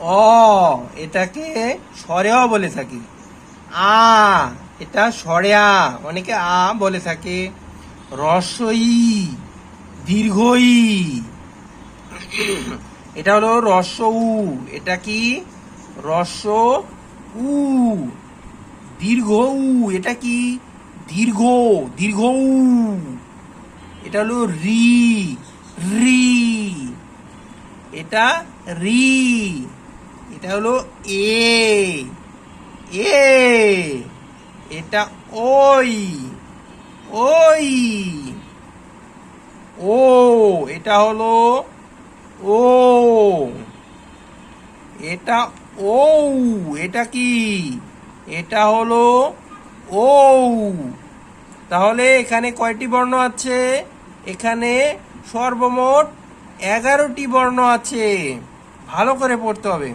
অ, এটাকে সরেয়া বলে থাকি। আ, এটা সরেয়া, অনেকে আ বলে থাকে। রসই দীর্ঘই এটা হলো রস উ এটা কি? রস উ দীর্ঘ উ এটা কি? দীর্ঘ দীর্ঘ। উ এটা হলো রি রি। এটা রি। এটা হলো এ এ এটা ওই। ওই। ও, এটা হলো ও। এটা ও, এটা কি? এটা হলো ও। তাহলে এখানে কয়টি বর্ণ আছে? এখানে সর্বমোট এগারোটি বর্ণ আছে। ভালো করে পড়তে হবে।